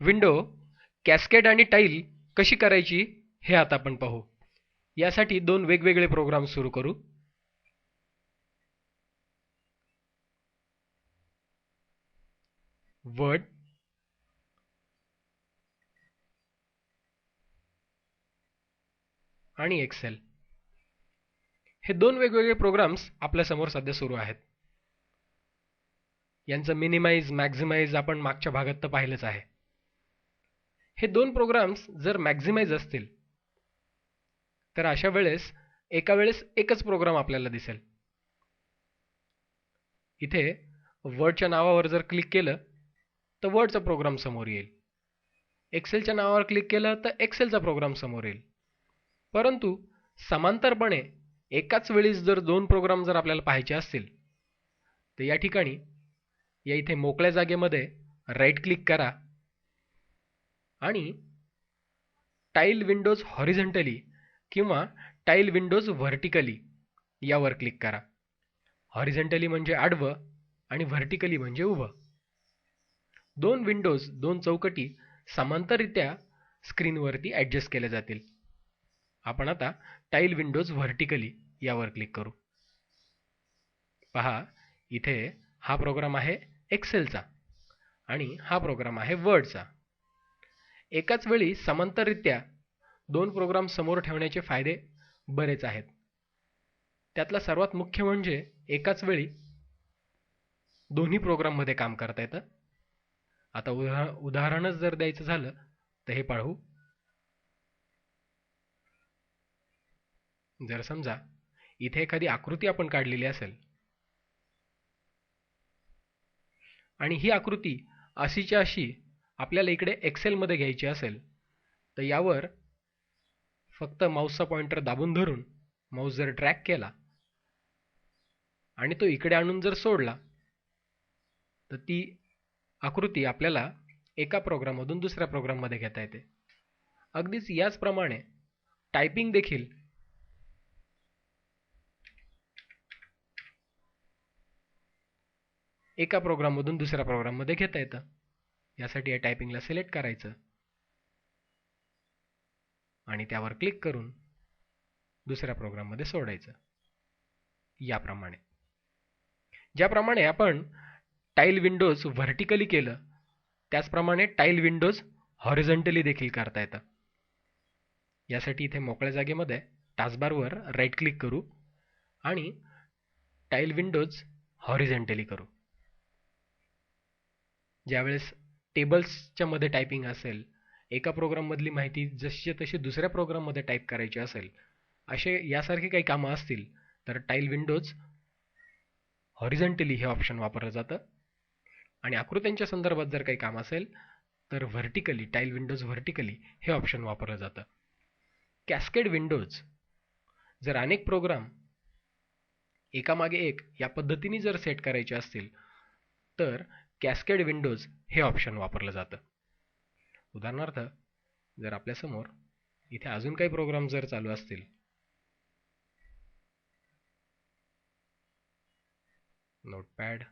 Window cascade आणि tile कशी करायची हे आता आपण पाहू. यासाठी दोन वेगवेगळे प्रोग्राम सुरू करू. वर्ड आणि एक्सेल. हे दोन वेगवेगळे प्रोग्राम्स आपल्यासमोर सध्या सुरू आहेत. यांचं मिनिमाइज मॅक्झिमाइज आपण मागच्या भागात तर पाहिलंच आहे. हे दोन प्रोग्राम्स जर मॅक्झिमाइज असतील तर अशा वेळेस एका वेळेस एकच प्रोग्राम आपल्याला दिसेल. इथे वर्डच्या नावावर जर क्लिक केलं तर वर्डचा प्रोग्राम समोर येईल. एक्सेलच्या नावावर क्लिक केलं तर एक्सेलचा प्रोग्राम समोर येईल. परंतु समांतरपणे एकाच वेळीस जर दोन प्रोग्राम जर आपल्याला पाहायचे असतील तर या ठिकाणी या इथे मोकळ्या जागेमध्ये राईट क्लिक करा. आणि टाईल विंडोज हॉरिझंटली किंवा टाईल विंडोज व्हर्टिकली यावर क्लिक करा. हॉरिझंटली म्हणजे आडवं आणि व्हर्टिकली म्हणजे उभं. दोन विंडोज दोन चौकटी समांतररित्या स्क्रीनवरती ॲडजस्ट केल्या जातील. आपण आता टाईल विंडोज व्हर्टिकली यावर क्लिक करू. पहा इथे हा प्रोग्राम आहे एक्सेलचा आणि हा प्रोग्राम आहे वर्डचा एकाच वेळी समांतररित्या दोन प्रोग्राम समोर ठेवण्याचे फायदे बरेच आहेत. त्यातला सर्वात मुख्य म्हणजे एकाच वेळी दोन्ही प्रोग्राममध्ये काम करता येतं. आता उदा उदाहरणच जर द्यायचं झालं तर हे पाहू. जर समजा इथे एखादी आकृती आपण काढलेली असेल आणि ही आकृती अशीच्या अशी आपल्याला इकडे एक्सेलमध्ये घ्यायची असेल तर यावर फक्त माऊसचा पॉइंटर दाबून धरून माऊस जर ट्रॅक केला आणि तो इकडे आणून जर सोडला तर ती आकृती आपल्याला एका प्रोग्राममधून दुसऱ्या प्रोग्राममध्ये घेता येते. अगदीच याचप्रमाणे टायपिंग देखील एका प्रोग्राममधून दुसऱ्या प्रोग्राममध्ये घेता येतं. यासाठी या टायपिंगला सिलेक्ट करायचं. आणि त्यावर क्लिक करून दुसऱ्या प्रोग्राममध्ये सोडायचं. याप्रमाणे. ज्याप्रमाणे आपण टाईल विंडोज व्हर्टिकली केलं त्याचप्रमाणे टाईल विंडोज हॉरिझंटली देखील करता येतं. यासाठी इथे मोकळ्या जागेमध्ये टास्बारवर राईट क्लिक करू आणि टाईल विंडोज हॉरिझंटली करू. ज्यावेळेस टेबल्सच्या मध्ये टायपिंग असेल एका प्रोग्राममधली माहिती जशी तशी दुसऱ्या प्रोग्राममध्ये टाईप करायची असेल असे यासारखे काही कामं असतील तर टाईल विंडोज हॉरिझंटली हे ऑप्शन वापरलं जातं. आणि आकृत्यांच्या संदर्भात जर काही काम असेल तर व्हर्टिकली टाईल विंडोज व्हर्टिकली हे ऑप्शन वापरलं जातं. कॅस्केड विंडोज जर अनेक प्रोग्राम एकामागे एक या पद्धतीने जर सेट करायचे असतील तर कॅस्केड विंडोज हे ऑप्शन वापरलं जातं. उदाहरणार्थ जर आपल्यासमोर इथे अजून काही प्रोग्राम जर चालू असतील नोटपॅड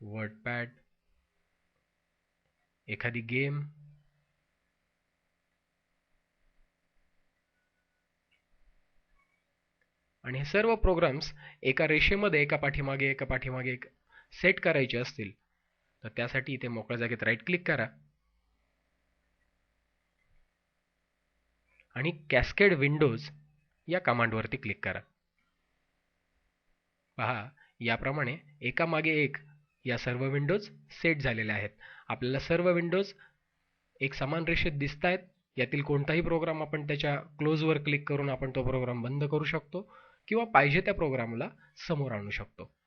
वर्डपॅड एखादी गेम आणि हे सर्व प्रोग्राम्स एका रेषेमध्ये एका पाठीमागे एका पाठीमागे एक सेट करायचे असतील तर त्यासाठी इथे मोकळ्या जागेत राईट क्लिक करा. आणि कॅस्केड विंडोज या कमांडवरती क्लिक करा. पहा याप्रमाणे एका मागे एक या सर्व विंडोज सेट झालेल्या आहेत. आपल्याला सर्व विंडोज एक समान रेषेत दिसत आहेत यातील कोणताही प्रोग्राम आपण त्याच्या क्लोजवर क्लिक करून आपण तो प्रोग्राम बंद करू शकतो किंवा पाहिजे त्या प्रोग्रामला समोर आणू शकतो.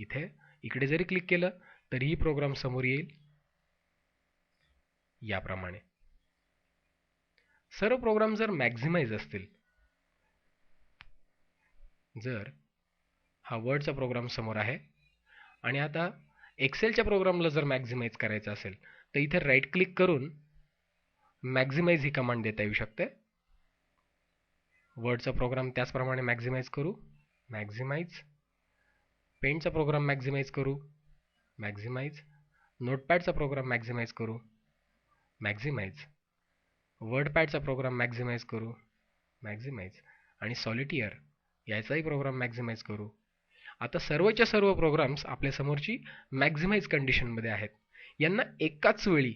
इथे. इकडे जरी क्लिक केलं तरीही प्रोग्राम समोर येईल. याप्रमाणे. सर्व प्रोग्राम जर मॅक्झिमाइज असतील जर हा वर्डचा प्रोग्राम समोर आहे आणि आता एक्सेलच्या प्रोग्रामला जर मॅक्झिमाइज करायचं असेल तर इथे राईट क्लिक करून मॅक्झिमाइज ही कमांड देता येऊ शकते. वर्डचा प्रोग्राम त्याचप्रमाणे मॅक्झिमाइज करू. मॅक्झिमाइज पेंटचा प्रोग्राम मॅक्झिमाइज करू. मॅक्झिमाइज नोटपॅडचा प्रोग्राम मॅक्झिमाइज करू. मॅक्झिमाइज वर्डपॅडचा प्रोग्राम मॅक्झिमाइज करू. मॅक्झिमाइज आणि सॉलिटियर याचाही प्रोग्राम मॅक्झिमाइज करू. आता सर्वच्या सर्व प्रोग्राम्स आपल्यासमोरची मॅक्झिमाइज कंडिशनमध्ये आहेत. यांना एकाच वेळी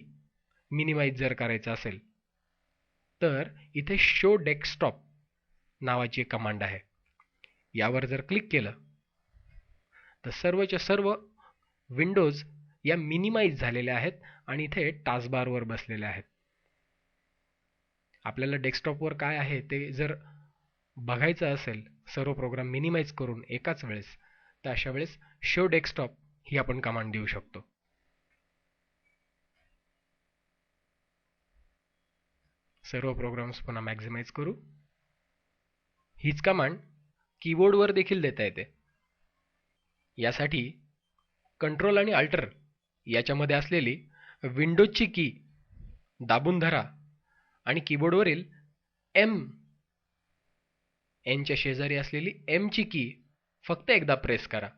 मिनिमाइज जर करायचं असेल तर इथे शो डेस्कटॉप नावाची एक कमांड आहे. यावर जर क्लिक केलं तर सर्वच्या सर्व विंडोज या मिनिमाइज झालेल्या आहेत आणि इथे टास्कबारवर बसलेल्या आहेत. आपल्याला डेस्कटॉपवर काय आहे ते जर बघायचं असेल सर्व प्रोग्राम मिनिमाइज करून एकाच वेळेस तर अशा वेळेस शो डेस्कटॉप ही आपण कमांड देऊ शकतो. सर्व प्रोग्राम्स पुन्हा मॅक्झिमाइज करू. हीच कमांड कीबोर्डवर देखील देता येते. यासाठी कंट्रोल आणि अल्टर याच्यामध्ये असलेली विंडोजची की दाबून धरा आणि कीबोर्डवरील एम एनच्या शेजारी असलेली एमची की फक्त एकदा प्रेस करा.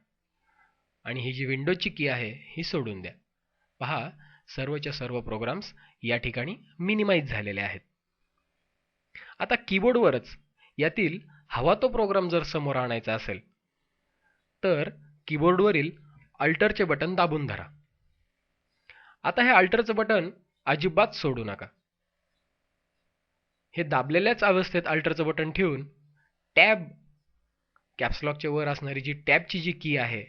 आणि ही जी विंडोजची की आहे ही सोडून द्या. पहा सर्वच्या सर्व प्रोग्राम्स या ठिकाणी मिनिमाइज झालेले आहेत. आता कीबोर्डवरच यातील हवा तो प्रोग्राम जर समोर आणायचा असेल तर कीबोर्डवरील अल्टरचे बटन दाबून धरा. आता हे अल्टरचं बटन अजिबात सोडू नका. हे दाबलेल्याच अवस्थेत अल्टरचं बटन ठेवून टॅब कॅप्सलॉकच्या वर असणारी जी टॅबची जी की आहे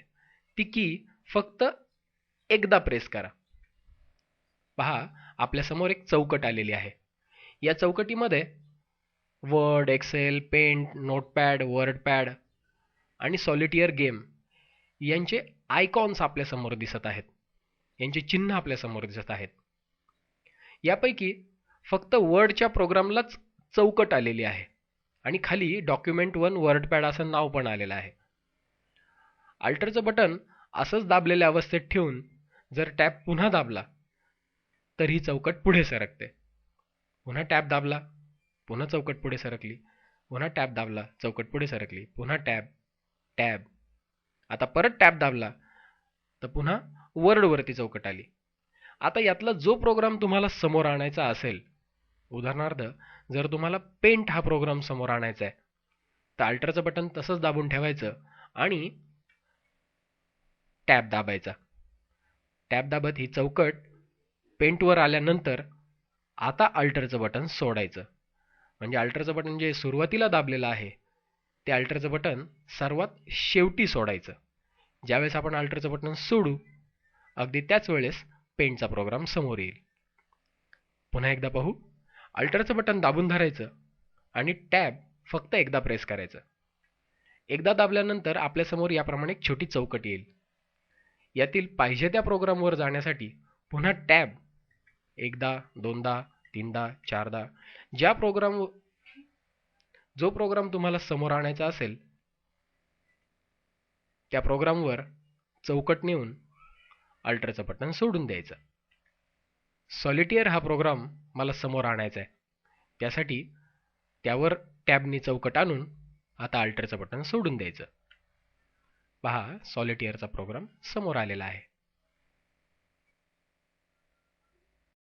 ती की फक्त एकदा प्रेस करा. पहा आपल्यासमोर एक चौकट आलेली आहे. या चौकटीमध्ये Word Excel Paint Notepad WordPad आणि सॉलिटियर गेम यांचे आयकॉन्स आपल्यासमोर दिसत आहेत. यांचे चिन्ह आपल्यासमोर दिसत आहेत. यापैकी फक्त वर्डच्या प्रोग्रामलाच चौकट आलेली आहे. आणि खाली डॉक्युमेंट वन वर्डपॅड असं नाव पण आलेलं आहे. अल्टरचं बटन असंच दाबलेल्या अवस्थेत ठेवून जर टॅप पुन्हा दाबला तर ही चौकट पुढे सरकते. पुन्हा टॅब दाबला पुन्हा चौकट पुढे सरकली. पुन्हा टॅब दाबला चौकट पुढे सरकली. पुन्हा टॅब टॅब आता परत टॅब दाबला तर पुन्हा वर्डवरती चौकट आली. आता यातला जो प्रोग्राम तुम्हाला समोर आणायचा असेल उदाहरणार्थ जर तुम्हाला पेंट हा प्रोग्राम समोर आणायचा आहे तर अल्टरचं बटन तसंच दाबून ठेवायचं आणि टॅब दाबायचा. टॅब दाबत ही चौकट पेंटवर आल्यानंतर आता अल्टरचं बटन सोडायचं. म्हणजे अल्टरचं बटन जे सुरुवातीला दाबलेलं आहे ते अल्टरचं बटन सर्वात शेवटी सोडायचं. ज्यावेळेस आपण अल्टरचं बटन सोडू अगदी त्याच वेळेस पेंटचा प्रोग्राम समोर येईल. पुन्हा एकदा पाहू. अल्टरचं बटन दाबून धरायचं आणि टॅब फक्त एकदा प्रेस करायचं. एकदा दाबल्यानंतर आपल्यासमोर याप्रमाणे एक छोटी चौकट येईल. यातील पाहिजे त्या प्रोग्रामवर जाण्यासाठी पुन्हा टॅब एकदा दोनदा तीनदा चारदा ज्या प्रोग्राम जो प्रोग्राम तुम्हाला समोर आणायचा असेल त्या प्रोग्रामवर चौकट नेऊन अल्ट्राचं बटन सोडून द्यायचं. सॉलिटियर हा प्रोग्राम मला समोर आणायचा आहे. त्यासाठी त्यावर टॅबनी चौकट आणून आता अल्टरचं बटन सोडून द्यायचं. पहा सॉलिटियरचा प्रोग्राम समोर आलेला आहे.